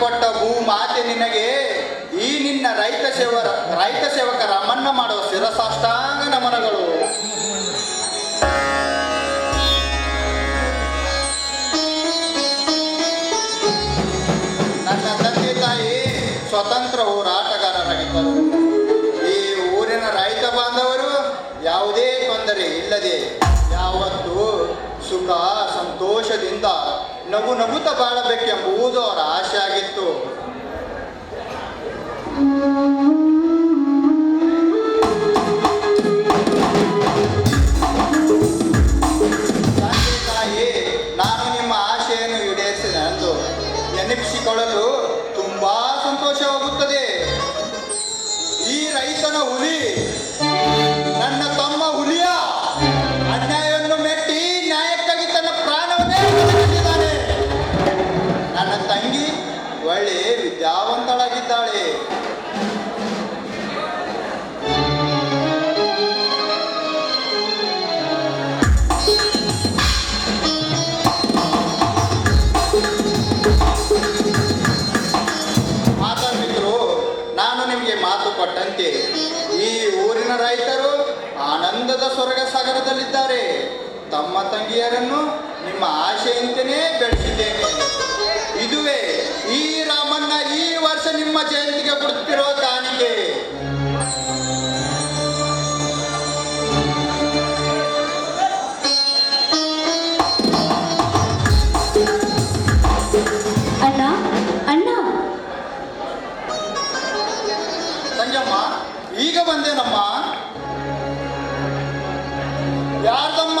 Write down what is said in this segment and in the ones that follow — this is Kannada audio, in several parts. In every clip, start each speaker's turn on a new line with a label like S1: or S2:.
S1: ಕೊಟ್ಟ ಭೂ ಮಾತೆ ನಿನಗೆ, ಈ ನಿನ್ನ ರೈತ ಸೇವರ, ರೈತ ಸೇವಕರ ಮನ್ನ ಮಾಡುವ ಶಿರಸಾಷ್ಟಾಂಗ ನಮನಗಳು. ನನ್ನ ತಂದೆ ತಾಯಿ ಸ್ವತಂತ್ರ ಹೋರಾಟಗಾರರಾಗಿದ್ದರು. ಈ ಊರಿನ ರೈತ ಬಾಂಧವರು ಯಾವುದೇ ತೊಂದರೆ ಇಲ್ಲದೆ ಯಾವತ್ತೂ ಸುಖ, ಸಂತೋಷದಿಂದ ನಗು ನಗುತ್ತ ಬಾಳಬೇಕೆಂಬುದು ಅವರ ಆಸೆ ಆಗಿತ್ತು. ತಾಯಿ, ನಾನು ನಿಮ್ಮ ಆಶೆಯನ್ನು ಈಡೇರಿಸಿದೆ ಎಂದು ನೆನಪಿಸಿಕೊಳ್ಳಲು ತುಂಬಾ ಸಂತೋಷವಾಗುತ್ತದೆ. ಈ ರೈತನ ಹುಲಿ ನನ್ನ ತಮ್ಮ ತಂಗಿ ಒಳ್ಳೆ ವಿದ್ಯಾವಂತಳಾಗಿದ್ದಾಳೆ. ಮಾತಾಡ್ತಿದ್ರು ನಾನು ನಿಮಗೆ ಮಾತು ಕೊಟ್ಟಂತೆ, ಈ ಊರಿನ ರೈತರು ಆನಂದದ ಸ್ವರ್ಗ ಸಾಗರದಲ್ಲಿದ್ದಾರೆ ತಮ್ಮ ತಂಗಿಯರನ್ನು ನಿಮ್ಮ ಆಶೆಯಂತೆಯೇ ಬೆಳೆಸಿದ್ದೇನೆ. ಇದುವೇ ಈ ರಾಮಣ್ಣ ಈ ವರ್ಷ ನಿಮ್ಮ ಜಯಂತಿಗೆ ಕೊಡುತ್ತಿರೋ ದಾನಿಗೆ
S2: ಅಣ್ಣ ಅಣ್ಣ.
S1: ಈಗ ಬಂದೇನಮ್ಮ ಯಾರ್ದಮ್ಮ?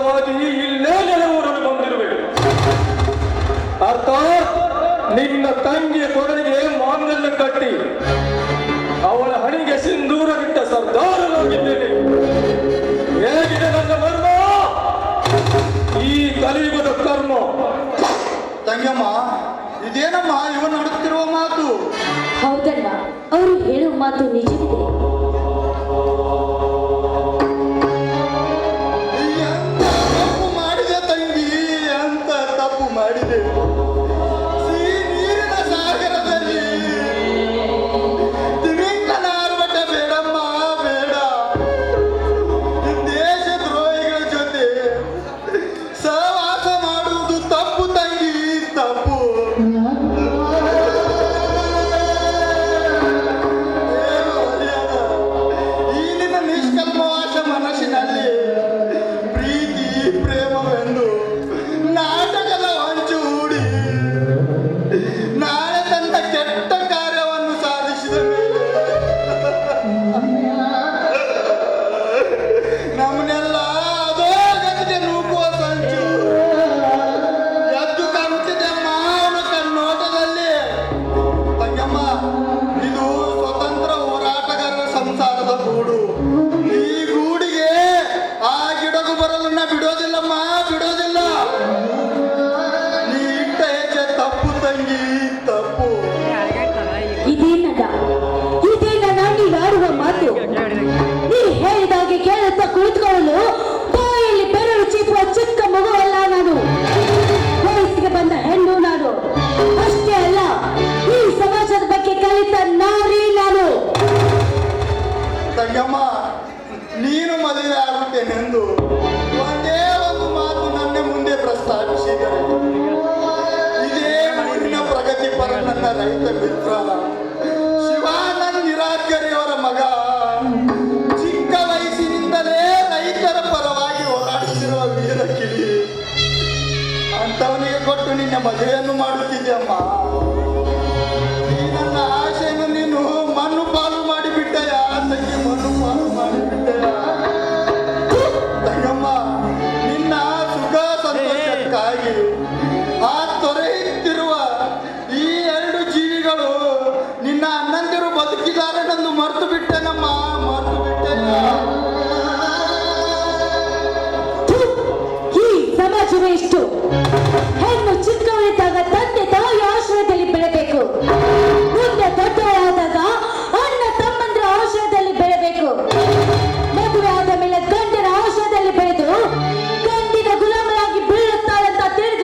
S3: ಶಾಶ್ವತವಾಗಿ ಇಲ್ಲೇ ನೆಲೆಯೂರಲು ಬಂದಿರುವೆ ಅರ್ಥಾತ್ ನಿನ್ನ ತಂಗಿಯ ಕೊಡಲಿಗೆ ಮಾಂಗಲ್ಯ ಕಟ್ಟಿ ಅವಳ ಹಣಿಗೆ ಸಿಂಧೂರ ಬಿಟ್ಟ ಸರ್ದಾರನಾಗಿದ್ದೇನೆ ಹೇಗಿದೆ ನನ್ನ ಮರ್ಮ? ಈ ಕಲಿಯುಗದ ಕರ್ಮ.
S1: ತಂಗಮ್ಮ ಇದೇನಮ್ಮ ಇವನು ಹುಡುಕ್ತಿರುವ ಮಾತು?
S2: ಹೌದಣ್ಣ ಅವರು ಹೇಳುವ ಮಾತು ನಿಜವಿದೆ
S1: ಬಂದು ನಾಟಕದ ಹೊಂಚು ನಾಳೆ ತಂದ ಕೆಟ್ಟ ಕಾರ್ಯವನ್ನು ಸಾಧಿಸಿದ. ನಮ್ಮನ್ನೆಲ್ಲ ಅದೋ ಗತಿಗೆ ನೂಕುವ ಸಂಚು. ಎದ್ದು ಕಾಣುತ್ತಿದೆ ಮಾವನ ಕನ್ನೋಟದಲ್ಲಿ ತಂಗಮ್ಮ, ಇದು ಸ್ವತಂತ್ರ ಹೋರಾಟಗಾರರ ಸಂಸಾರದ ಗೂಡು. ಇದೇ ಇದೇನ ನಾನು ನನ್ನ ಮಾತು? ನೀ ಹೇಳಿದಾಗೆ ಕೇಳುತ್ತ ಮದುವೆಯನ್ನು ಮಾಡುತ್ತಿದ್ದೆಯಮ್ಮ. ಅಮ್ಮ ನನ್ನ ಆಶೆಯನ್ನು ನೀನು ಮಣ್ಣು ಪಾಲು ಮಾಡಿಬಿಟ್ಟಯ? ತಂಗಿ ಮಣ್ಣು ಪಾಲು ಮಾಡಿಬಿಟ್ಟಯ? ತಂಗಮ್ಮ, ನಿನ್ನ ಸುಖ ಸಂತೋಷಕ್ಕಾಗಿ ಆ ತೊರೆಯುತ್ತಿರುವ ಈ ಎರಡು ಜೀವಿಗಳು ನಿನ್ನ ಅಣ್ಣಂದಿರು ಬದುಕಿದಾರನೆಂದು ಮರೆತು ಬಿಟ್ಟೆನಮ್ಮ ರಾಜರು ಎಷ್ಟು
S2: ಹೆಣ್ಣು ಚಿಕ್ಕವಳಿದ್ದಾಗ ತಂದೆ ತಾಯಿ